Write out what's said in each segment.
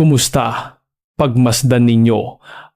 Kumusta? Pagmasdan ninyo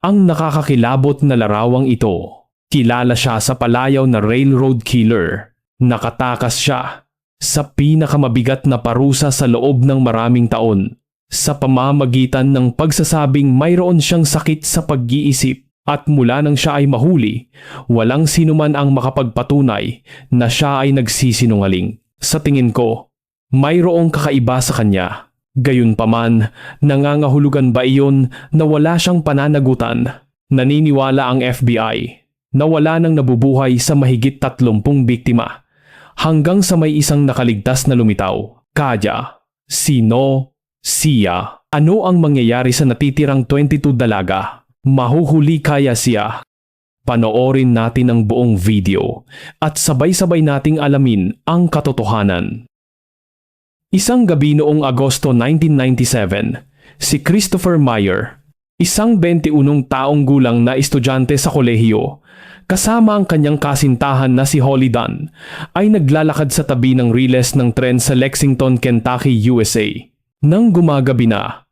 ang nakakakilabot na larawang ito. Kilala siya sa palayaw na railroad killer. Nakatakas siya sa pinakamabigat na parusa sa loob ng maraming taon sa pamamagitan ng pagsasabing mayroon siyang sakit sa pag-iisip at mula nang siya ay mahuli, walang sinuman ang makapagpatunay na siya ay nagsisinungaling. Sa tingin ko, mayroong kakaiba sa kanya. Gayunpaman, nangangahulugan ba iyon na wala siyang pananagutan? Naniniwala ang FBI na wala nang nabubuhay sa mahigit 30 biktima hanggang sa may isang nakaligtas na lumitaw. Kaya, sino, siya, ano ang mangyayari sa natitirang 22 dalaga? Mahuhuli kaya siya? Panoorin natin ang buong video at sabay-sabay nating alamin ang katotohanan. Isang gabi noong Agosto 1997, si Christopher Meyer, isang 21 taong gulang na estudyante sa kolehiyo, kasama ang kanyang kasintahan na si Holly Dunn, ay naglalakad sa tabi ng riles ng tren sa Lexington, Kentucky, USA. Nang gumagabi na,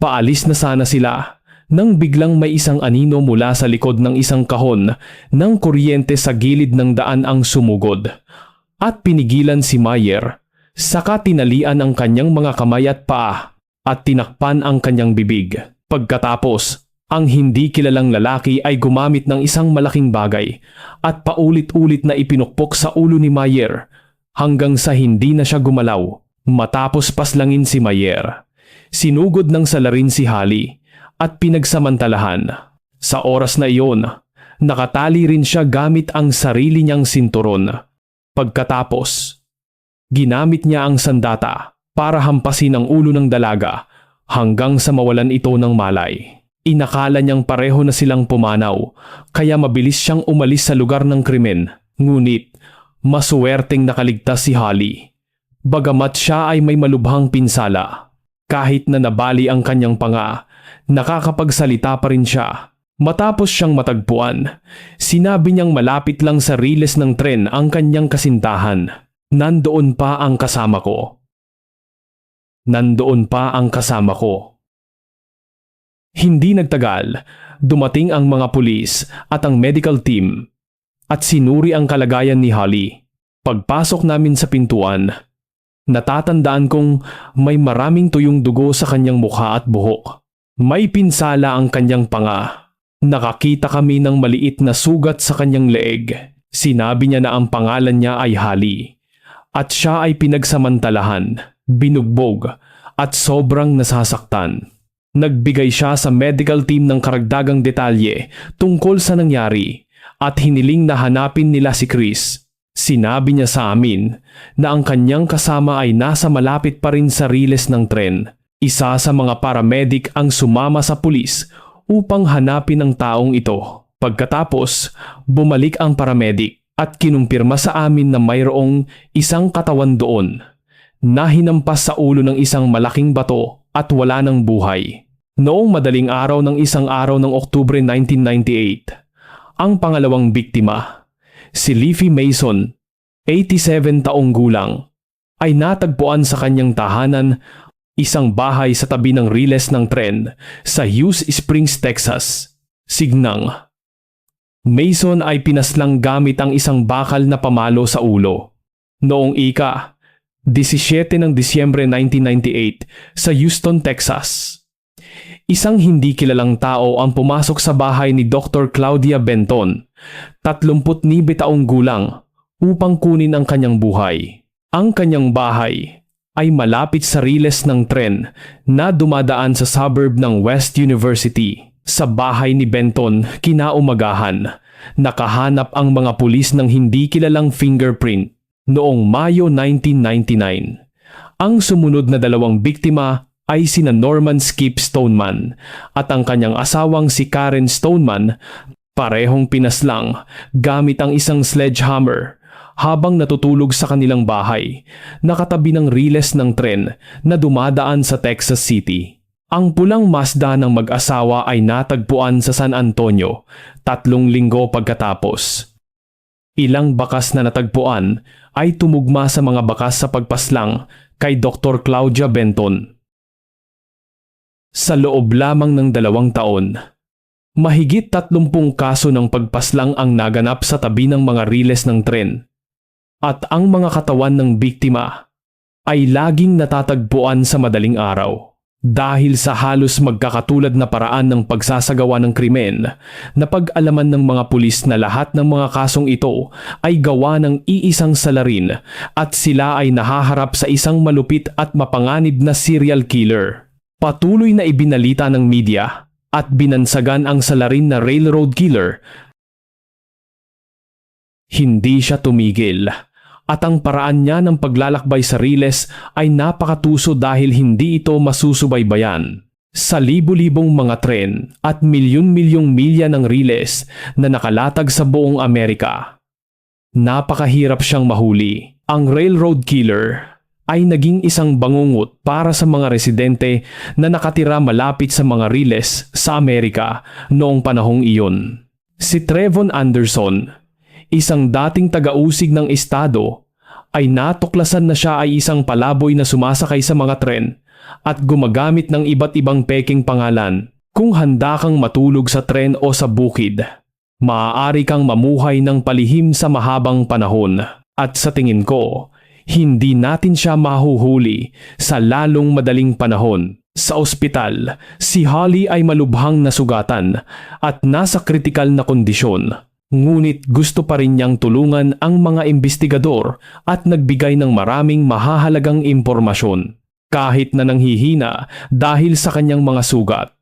paalis na sana sila nang biglang may isang anino mula sa likod ng isang kahon ng kuryente sa gilid ng daan ang sumugod. At pinigilan si Meyer Saka tinalian ang kanyang mga kamay at paa at tinakpan ang kanyang bibig. Pagkatapos, ang hindi kilalang lalaki ay gumamit ng isang malaking bagay at paulit-ulit na ipinukpok sa ulo ni Mayer hanggang sa hindi na siya gumalaw. Matapos paslangin si Mayer, sinugod ng salarin si Hali at pinagsamantalahan. Sa oras na iyon, nakatali rin siya gamit ang sarili niyang sinturon. Pagkatapos, Ginamit niya ang sandata para hampasin ang ulo ng dalaga hanggang sa mawalan ito ng malay. Inakala niyang pareho na silang pumanaw kaya mabilis siyang umalis sa lugar ng krimen. Ngunit masuwerteng nakaligtas si Holly. Bagamat siya ay may malubhang pinsala. Kahit na nabali ang kanyang panga, nakakapagsalita pa rin siya. Matapos siyang matagpuan, sinabi niyang malapit lang sa riles ng tren ang kanyang kasintahan. Nandoon pa ang kasama ko. Nandoon pa ang kasama ko. Hindi nagtagal, dumating ang mga pulis at ang medical team at sinuri ang kalagayan ni Holly. Pagpasok namin sa pintuan, natatandaan kong may maraming tuyong dugo sa kanyang mukha at buhok. May pinsala ang kanyang panga. Nakakita kami ng maliit na sugat sa kanyang leeg. Sinabi niya na ang pangalan niya ay Holly at siya ay pinagsamantalahan, binugbog at sobrang nasasaktan. Nagbigay siya sa medical team ng karagdagang detalye tungkol sa nangyari at hiniling na hanapin nila si Chris. Sinabi niya sa amin na ang kanyang kasama ay nasa malapit pa rin sa riles ng tren. Isa sa mga paramedic ang sumama sa pulis upang hanapin ang taong ito. Pagkatapos, bumalik ang paramedic at kinumpirma sa amin na mayroong isang katawan doon na hinampas sa ulo ng isang malaking bato at wala ng buhay. Noong madaling araw ng isang araw ng Oktubre 1998, ang pangalawang biktima, si Leafy Mason, 87 taong gulang, ay natagpuan sa kanyang tahanan isang bahay sa tabi ng riles ng tren sa Hughes Springs, Texas. Signang Mason ay pinaslang gamit ang isang bakal na pamalo sa ulo. Noong ika, 17 ng Disyembre 1998 sa Houston, Texas. Isang hindi kilalang tao ang pumasok sa bahay ni Dr. Claudia Benton, 39 taong gulang, upang kunin ang kanyang buhay. Ang kanyang bahay ay malapit sa riles ng tren na dumadaan sa suburb ng West University. Sa bahay ni Benton kinaumagahan, nakahanap ang mga pulis ng hindi kilalang fingerprint noong Mayo 1999. Ang sumunod na dalawang biktima ay sina Norman Skip Stoneman at ang kanyang asawang si Karen Stoneman parehong pinaslang gamit ang isang sledgehammer habang natutulog sa kanilang bahay, nakatabi ng riles ng tren na dumadaan sa Texas City. Ang pulang Mazda ng mag-asawa ay natagpuan sa San Antonio tatlong linggo pagkatapos. Ilang bakas na natagpuan ay tumugma sa mga bakas sa pagpaslang kay Dr. Claudia Benton. Sa loob lamang ng dalawang taon, mahigit tatlumpung kaso ng pagpaslang ang naganap sa tabi ng mga riles ng tren. At ang mga katawan ng biktima ay laging natatagpuan sa madaling araw. Dahil sa halos magkakatulad na paraan ng pagsasagawa ng krimen, napag-alaman ng mga pulis na lahat ng mga kasong ito ay gawa ng iisang salarin at sila ay nahaharap sa isang malupit at mapanganib na serial killer. Patuloy na ibinalita ng media at binansagan ang salarin na railroad killer. Hindi siya tumigil at ang paraan niya ng paglalakbay sa riles ay napakatuso dahil hindi ito masusubaybayan. Sa libu-libong mga tren at milyon-milyong milya ng riles na nakalatag sa buong Amerika. Napakahirap siyang mahuli. Ang railroad killer ay naging isang bangungot para sa mga residente na nakatira malapit sa mga riles sa Amerika noong panahong iyon. Si Trevon Anderson, isang dating taga-usig ng estado, ay natuklasan na siya ay isang palaboy na sumasakay sa mga tren at gumagamit ng iba't ibang peking pangalan. Kung handa kang matulog sa tren o sa bukid, maaari kang mamuhay ng palihim sa mahabang panahon. At sa tingin ko, hindi natin siya mahuhuli sa lalong madaling panahon. Sa ospital, si Holly ay malubhang nasugatan at nasa kritikal na kondisyon. Ngunit gusto pa rin niyang tulungan ang mga investigador at nagbigay ng maraming mahahalagang impormasyon. Kahit na nanghihina dahil sa kanyang mga sugat,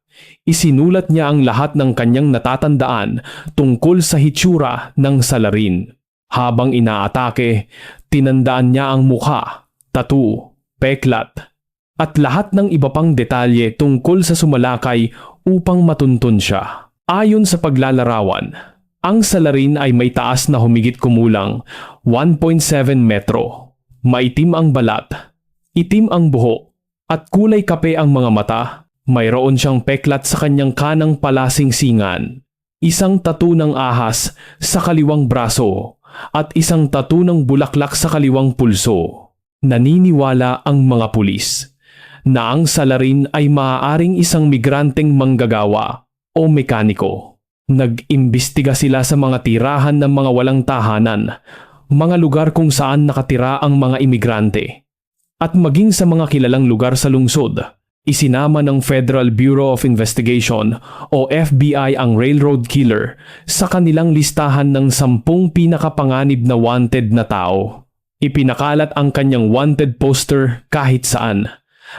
isinulat niya ang lahat ng kanyang natatandaan tungkol sa hitsura ng salarin. Habang inaatake, tinandaan niya ang mukha, tattoo, peklat, at lahat ng iba pang detalye tungkol sa sumalakay upang matuntun siya. Ayon sa paglalarawan, ang salarin ay may taas na humigit kumulang 1.7 metro. Maitim ang balat, itim ang buho, at kulay kape ang mga mata. Mayroon siyang peklat sa kanyang kanang palasing-singan, isang tattoo ng ahas sa kaliwang braso, at isang tattoo ng bulaklak sa kaliwang pulso. Naniniwala ang mga pulis na ang salarin ay maaaring isang migranteng manggagawa o mekaniko. Nag-imbestiga sila sa mga tirahan ng mga walang tahanan, mga lugar kung saan nakatira ang mga imigrante, at maging sa mga kilalang lugar sa lungsod. Isinama ng Federal Bureau of Investigation o FBI ang railroad killer sa kanilang listahan ng sampung pinakapanganib na wanted na tao. Ipinakalat ang kanyang wanted poster kahit saan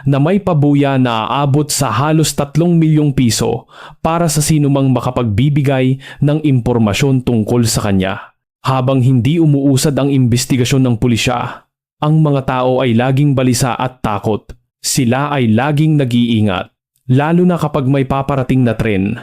na may pabuya na aabot sa halos 3 milyong piso para sa sinumang makapagbibigay ng impormasyon tungkol sa kanya. Habang hindi umuusad ang investigasyon ng pulisya, ang mga tao ay laging balisa at takot sila ay laging nag-iingat, lalo na kapag may paparating na tren.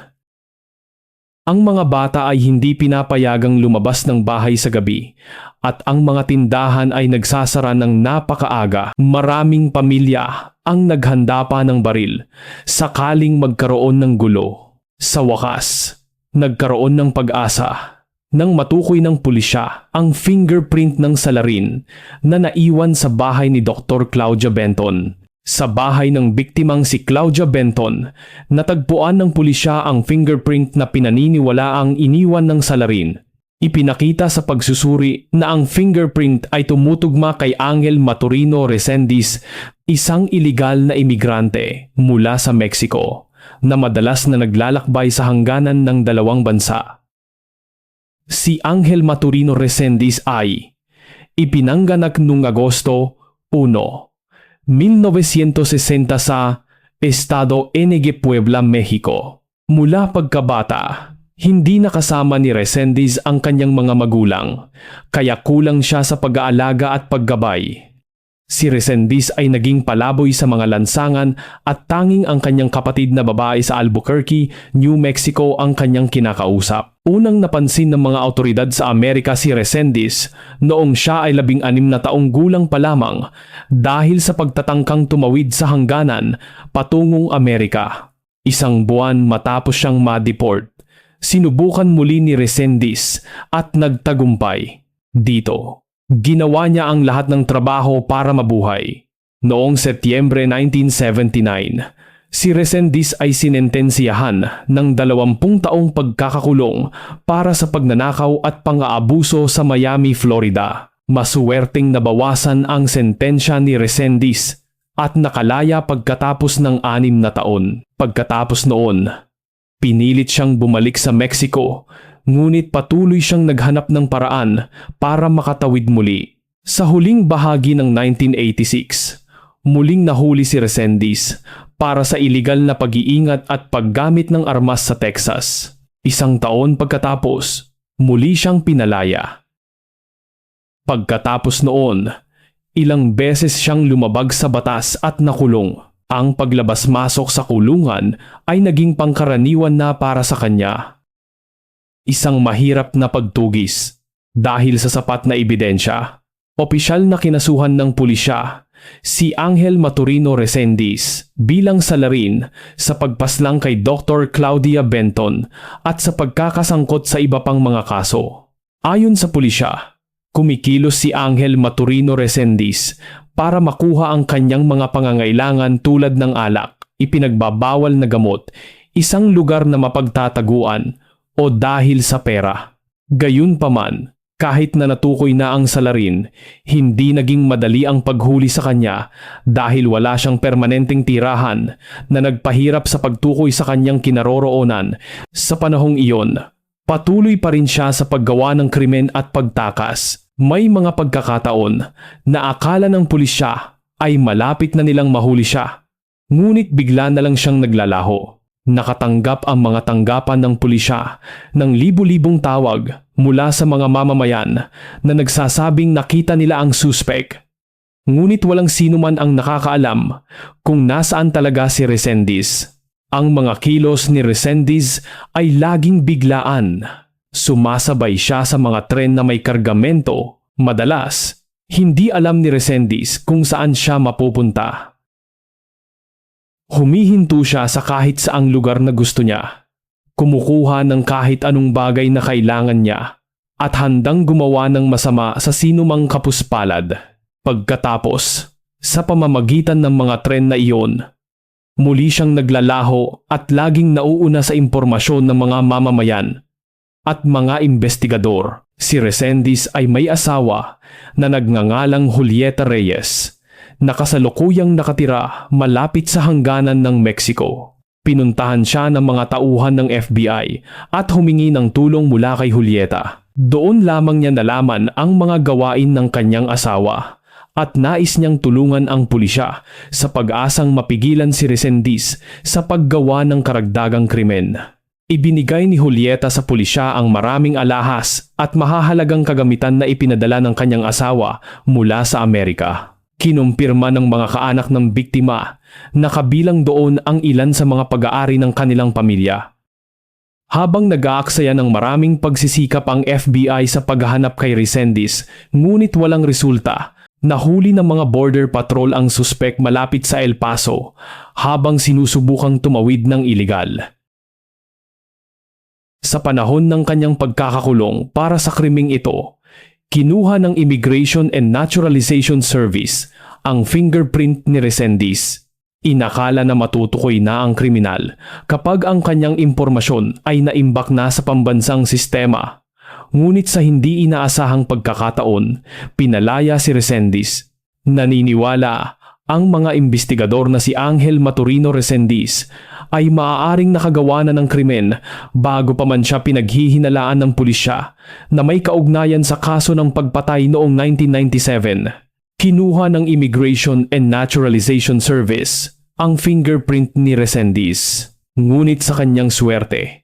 Ang mga bata ay hindi pinapayagang lumabas ng bahay sa gabi at ang mga tindahan ay nagsasara ng napakaaga. Maraming pamilya ang naghanda pa ng baril sakaling magkaroon ng gulo. Sa wakas, nagkaroon ng pag-asa nang matukoy ng pulisya ang fingerprint ng salarin na naiwan sa bahay ni Dr. Claudia Benton sa bahay ng biktimang si Claudia Benton, natagpuan ng pulisya ang fingerprint na pinaniniwala ang iniwan ng salarin. Ipinakita sa pagsusuri na ang fingerprint ay tumutugma kay Angel Maturino Resendiz, isang ilegal na imigrante mula sa Mexico na madalas na naglalakbay sa hangganan ng dalawang bansa. Si Angel Maturino Resendiz ay ipinangganak noong Agosto 1, 1960 sa Estado NG Puebla, Mexico. Mula pagkabata, hindi nakasama ni Resendiz ang kanyang mga magulang, kaya kulang siya sa pag-aalaga at paggabay. Si Resendiz ay naging palaboy sa mga lansangan at tanging ang kanyang kapatid na babae sa Albuquerque, New Mexico ang kanyang kinakausap. Unang napansin ng mga autoridad sa Amerika si Resendiz noong siya ay labing anim na taong gulang pa lamang dahil sa pagtatangkang tumawid sa hangganan patungong Amerika. Isang buwan matapos siyang ma-deport, sinubukan muli ni Resendiz at nagtagumpay dito. Ginawa niya ang lahat ng trabaho para mabuhay. Noong Setyembre 1979, Si Resendiz ay sinentensiyahan ng 20 taong pagkakakulong para sa pagnanakaw at pang-aabuso sa Miami, Florida. Masuwerteng nabawasan ang sentensya ni Resendiz at nakalaya pagkatapos ng anim na taon. Pagkatapos noon, pinilit siyang bumalik sa Mexico ngunit patuloy siyang naghanap ng paraan para makatawid muli. Sa huling bahagi ng 1986, muling nahuli si Resendiz para sa iligal na pag-iingat at paggamit ng armas sa Texas. Isang taon pagkatapos, muli siyang pinalaya. Pagkatapos noon, ilang beses siyang lumabag sa batas at nakulong. Ang paglabas-masok sa kulungan ay naging pangkaraniwan na para sa kanya. Isang mahirap na pagtugis dahil sa sapat na ebidensya. Opisyal na kinasuhan ng pulisya si Angel Maturino Resendiz bilang salarin sa pagpaslang kay Dr. Claudia Benton at sa pagkakasangkot sa iba pang mga kaso. Ayon sa pulisya, kumikilos si Angel Maturino Resendiz para makuha ang kanyang mga pangangailangan tulad ng alak, ipinagbabawal na gamot, isang lugar na mapagtataguan o dahil sa pera. Gayunpaman, kahit na natukoy na ang salarin, hindi naging madali ang paghuli sa kanya dahil wala siyang permanenteng tirahan na nagpahirap sa pagtukoy sa kanyang kinaroroonan. Sa panahong iyon, patuloy pa rin siya sa paggawa ng krimen at pagtakas. May mga pagkakataon na akala ng pulisya ay malapit na nilang mahuli siya. Ngunit bigla na lang siyang naglalaho. Nakatanggap ang mga tanggapan ng pulisya ng libu-libong tawag mula sa mga mamamayan na nagsasabing nakita nila ang suspek. Ngunit walang sino man ang nakakaalam kung nasaan talaga si Resendiz. Ang mga kilos ni Resendiz ay laging biglaan. Sumasabay siya sa mga tren na may kargamento. Madalas, hindi alam ni Resendiz kung saan siya mapupunta. Humihinto siya sa kahit saang lugar na gusto niya. Kumukuha ng kahit anong bagay na kailangan niya at handang gumawa ng masama sa sinumang kapuspalad. Pagkatapos, sa pamamagitan ng mga tren na iyon, muli siyang naglalaho at laging nauuna sa impormasyon ng mga mamamayan at mga investigador. Si Resendiz ay may asawa na nagngangalang Julieta Reyes nakasalukuyang nakatira malapit sa hangganan ng Mexico. Pinuntahan siya ng mga tauhan ng FBI at humingi ng tulong mula kay Julieta. Doon lamang niya nalaman ang mga gawain ng kanyang asawa at nais niyang tulungan ang pulisya sa pag-asang mapigilan si Resendiz sa paggawa ng karagdagang krimen. Ibinigay ni Julieta sa pulisya ang maraming alahas at mahahalagang kagamitan na ipinadala ng kanyang asawa mula sa Amerika. Kinumpirma ng mga kaanak ng biktima na kabilang doon ang ilan sa mga pag-aari ng kanilang pamilya. Habang nag-aaksaya ng maraming pagsisikap ang FBI sa paghahanap kay Resendiz, ngunit walang resulta, nahuli ng mga border patrol ang suspek malapit sa El Paso habang sinusubukang tumawid ng ilegal. Sa panahon ng kanyang pagkakakulong para sa krimeng ito, kinuha ng Immigration and Naturalization Service ang fingerprint ni Resendiz. Inakala na matutukoy na ang kriminal kapag ang kanyang impormasyon ay naimbak na sa pambansang sistema. Ngunit sa hindi inaasahang pagkakataon, pinalaya si Resendiz. Naniniwala ang mga investigador na si Angel Maturino Resendiz ay maaaring nakagawa na ng krimen bago pa man siya pinaghihinalaan ng pulisya na may kaugnayan sa kaso ng pagpatay noong 1997. Kinuha ng Immigration and Naturalization Service ang fingerprint ni Resendiz. Ngunit sa kanyang swerte,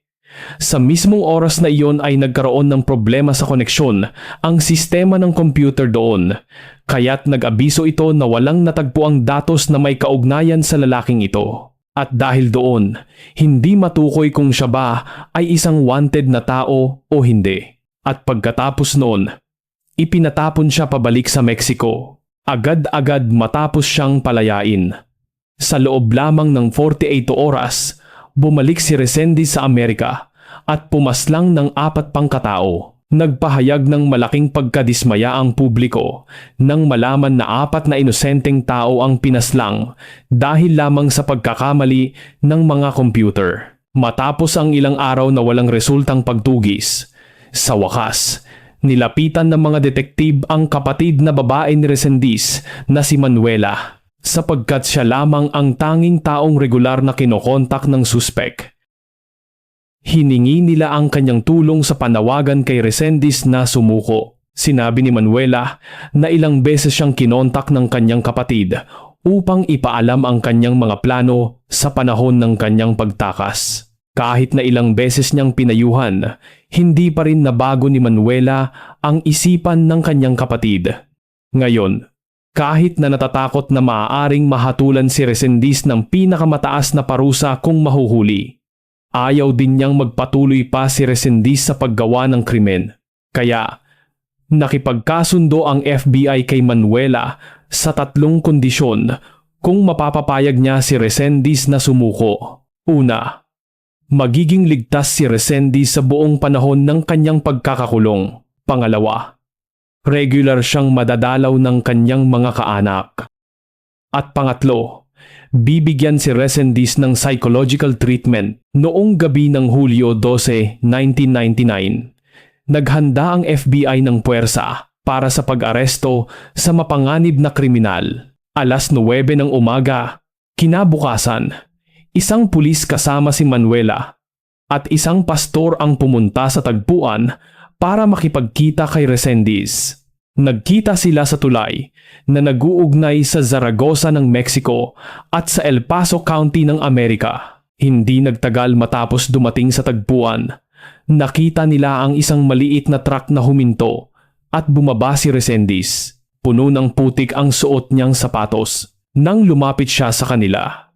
sa mismong oras na iyon ay nagkaroon ng problema sa koneksyon ang sistema ng computer doon, kaya't nag-abiso ito na walang natagpo ang datos na may kaugnayan sa lalaking ito. At dahil doon, hindi matukoy kung siya ba ay isang wanted na tao o hindi. At pagkatapos noon, ipinatapon siya pabalik sa Mexico. Agad-agad matapos siyang palayain. Sa loob lamang ng 48 oras, bumalik si Resendiz sa Amerika at pumaslang ng apat pang katao. Nagpahayag ng malaking pagkadismaya ang publiko nang malaman na apat na inosenteng tao ang pinaslang dahil lamang sa pagkakamali ng mga computer. Matapos ang ilang araw na walang resultang pagtugis, sa wakas, nilapitan ng mga detektib ang kapatid na babae ni Resendis na si Manuela sapagkat siya lamang ang tanging taong regular na kinokontak ng suspek. Hiningi nila ang kanyang tulong sa panawagan kay Resendis na sumuko. Sinabi ni Manuela na ilang beses siyang kinontak ng kanyang kapatid upang ipaalam ang kanyang mga plano sa panahon ng kanyang pagtakas. Kahit na ilang beses niyang pinayuhan, hindi pa rin nabago ni Manuela ang isipan ng kanyang kapatid. Ngayon, kahit na natatakot na maaaring mahatulan si Resendis ng pinakamataas na parusa kung mahuhuli, ayaw din niyang magpatuloy pa si Resendis sa paggawa ng krimen. Kaya, nakipagkasundo ang FBI kay Manuela sa tatlong kondisyon kung mapapapayag niya si Resendis na sumuko. Una, magiging ligtas si Resendi sa buong panahon ng kanyang pagkakakulong. Pangalawa, regular siyang madadalaw ng kanyang mga kaanak. At pangatlo, bibigyan si Resendis ng psychological treatment noong gabi ng Hulyo 12, 1999. Naghanda ang FBI ng puwersa para sa pag-aresto sa mapanganib na kriminal. Alas 9 ng umaga, kinabukasan, Isang pulis kasama si Manuela at isang pastor ang pumunta sa tagpuan para makipagkita kay Resendis. Nagkita sila sa tulay na nag-uugnay sa Zaragoza ng Mexico at sa El Paso County ng Amerika. Hindi nagtagal matapos dumating sa tagpuan. Nakita nila ang isang maliit na truck na huminto at bumaba si Resendis. Puno ng putik ang suot niyang sapatos. Nang lumapit siya sa kanila,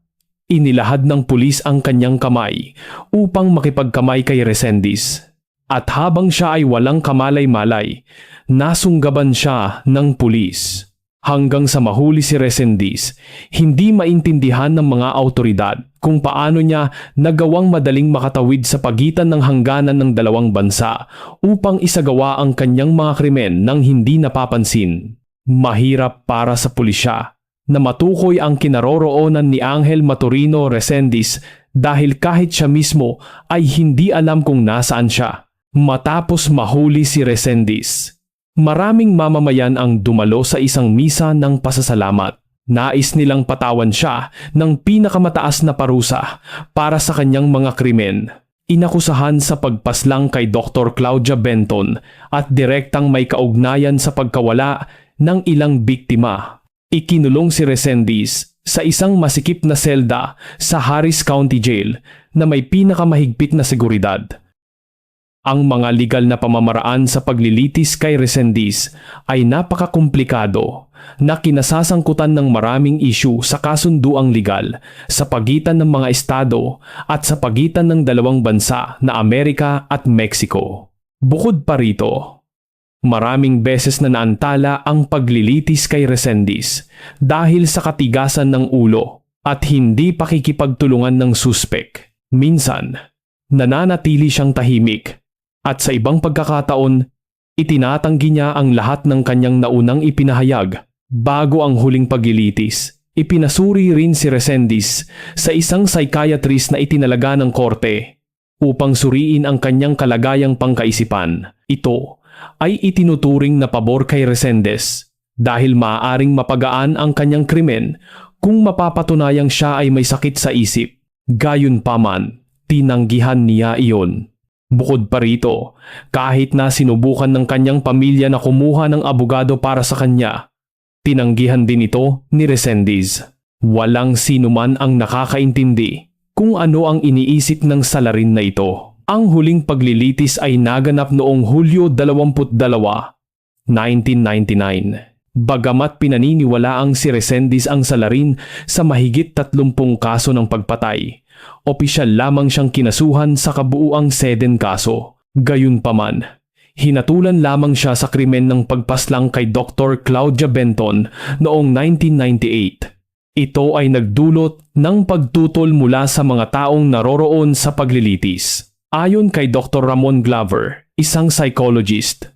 Inilahad ng pulis ang kanyang kamay upang makipagkamay kay Resendis. At habang siya ay walang kamalay-malay, nasunggaban siya ng pulis. Hanggang sa mahuli si Resendis, hindi maintindihan ng mga autoridad kung paano niya nagawang madaling makatawid sa pagitan ng hangganan ng dalawang bansa upang isagawa ang kanyang mga krimen nang hindi napapansin. Mahirap para sa pulisya na matukoy ang kinaroroonan ni Angel Maturino Resendis dahil kahit siya mismo ay hindi alam kung nasaan siya. Matapos mahuli si Resendis, maraming mamamayan ang dumalo sa isang misa ng pasasalamat. Nais nilang patawan siya ng pinakamataas na parusa para sa kanyang mga krimen. Inakusahan sa pagpaslang kay Dr. Claudia Benton at direktang may kaugnayan sa pagkawala ng ilang biktima Ikinulong si Resendis sa isang masikip na selda sa Harris County Jail na may pinakamahigpit na seguridad. Ang mga legal na pamamaraan sa paglilitis kay Resendis ay napakakomplikado na kinasasangkutan ng maraming isyu sa kasunduang legal sa pagitan ng mga estado at sa pagitan ng dalawang bansa na Amerika at Mexico. Bukod pa rito, Maraming beses na naantala ang paglilitis kay Resendis dahil sa katigasan ng ulo at hindi pakikipagtulungan ng suspek. Minsan, nananatili siyang tahimik at sa ibang pagkakataon, itinatanggi niya ang lahat ng kanyang naunang ipinahayag bago ang huling paglilitis. Ipinasuri rin si Resendis sa isang psychiatrist na itinalaga ng korte upang suriin ang kanyang kalagayang pangkaisipan. Ito ay itinuturing na pabor kay Resendes dahil maaaring mapagaan ang kanyang krimen kung mapapatunayang siya ay may sakit sa isip. Gayunpaman, tinanggihan niya iyon. Bukod pa rito, kahit na sinubukan ng kanyang pamilya na kumuha ng abogado para sa kanya, tinanggihan din ito ni Resendiz. Walang sinuman ang nakakaintindi kung ano ang iniisip ng salarin na ito. Ang huling paglilitis ay naganap noong Hulyo 22, 1999. Bagamat pinaniniwala ang si Resendis ang salarin sa mahigit 30 kaso ng pagpatay, opisyal lamang siyang kinasuhan sa kabuuang seden kaso. Gayunpaman, hinatulan lamang siya sa krimen ng pagpaslang kay Dr. Claudia Benton noong 1998. Ito ay nagdulot ng pagtutol mula sa mga taong naroroon sa paglilitis. Ayon kay Dr. Ramon Glover, isang psychologist.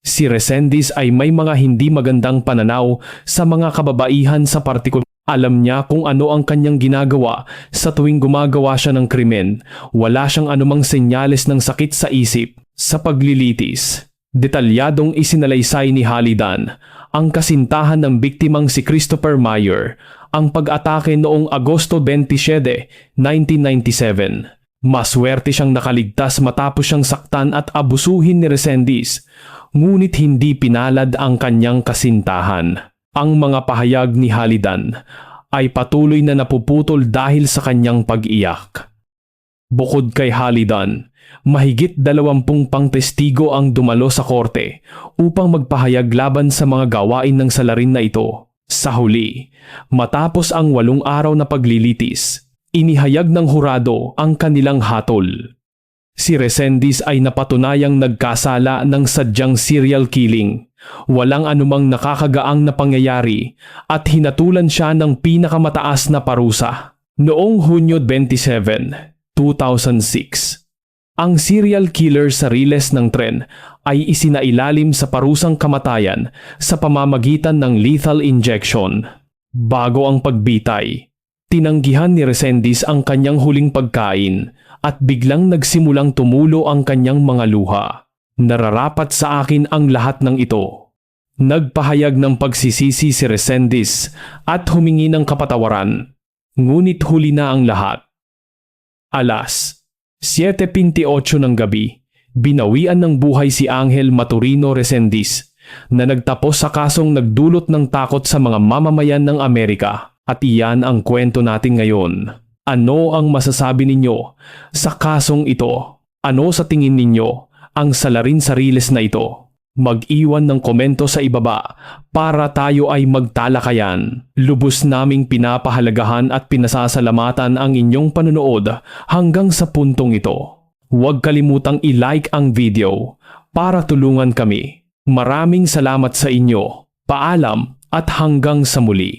Si Resendiz ay may mga hindi magandang pananaw sa mga kababaihan sa partikular. Alam niya kung ano ang kanyang ginagawa sa tuwing gumagawa siya ng krimen. Wala siyang anumang senyales ng sakit sa isip sa paglilitis. Detalyadong isinalaysay ni Halidan ang kasintahan ng biktimang si Christopher Meyer, ang pag-atake noong Agosto 27, 1997. Maswerte siyang nakaligtas matapos siyang saktan at abusuhin ni Resendiz, ngunit hindi pinalad ang kanyang kasintahan. Ang mga pahayag ni Halidan ay patuloy na napuputol dahil sa kanyang pag-iyak. Bukod kay Halidan, mahigit dalawampung pang testigo ang dumalo sa korte upang magpahayag laban sa mga gawain ng salarin na ito. Sa huli, matapos ang walong araw na paglilitis, inihayag ng hurado ang kanilang hatol. Si Resendiz ay napatunayang nagkasala ng sadyang serial killing. Walang anumang nakakagaang na pangyayari at hinatulan siya ng pinakamataas na parusa. Noong Hunyo 27, 2006, ang serial killer sa riles ng tren ay isinailalim sa parusang kamatayan sa pamamagitan ng lethal injection. Bago ang pagbitay, tinanggihan ni Resendiz ang kanyang huling pagkain at biglang nagsimulang tumulo ang kanyang mga luha. Nararapat sa akin ang lahat ng ito. Nagpahayag ng pagsisisi si Resendiz at humingi ng kapatawaran. Ngunit huli na ang lahat. Alas, 7.28 ng gabi, binawian ng buhay si Angel Maturino Resendiz na nagtapos sa kasong nagdulot ng takot sa mga mamamayan ng Amerika. At iyan ang kwento natin ngayon. Ano ang masasabi ninyo sa kasong ito? Ano sa tingin ninyo ang salarin sariles na ito? Mag-iwan ng komento sa ibaba para tayo ay magtalakayan. Lubos naming pinapahalagahan at pinasasalamatan ang inyong panonood hanggang sa puntong ito. Huwag kalimutang i-like ang video para tulungan kami. Maraming salamat sa inyo. Paalam at hanggang sa muli.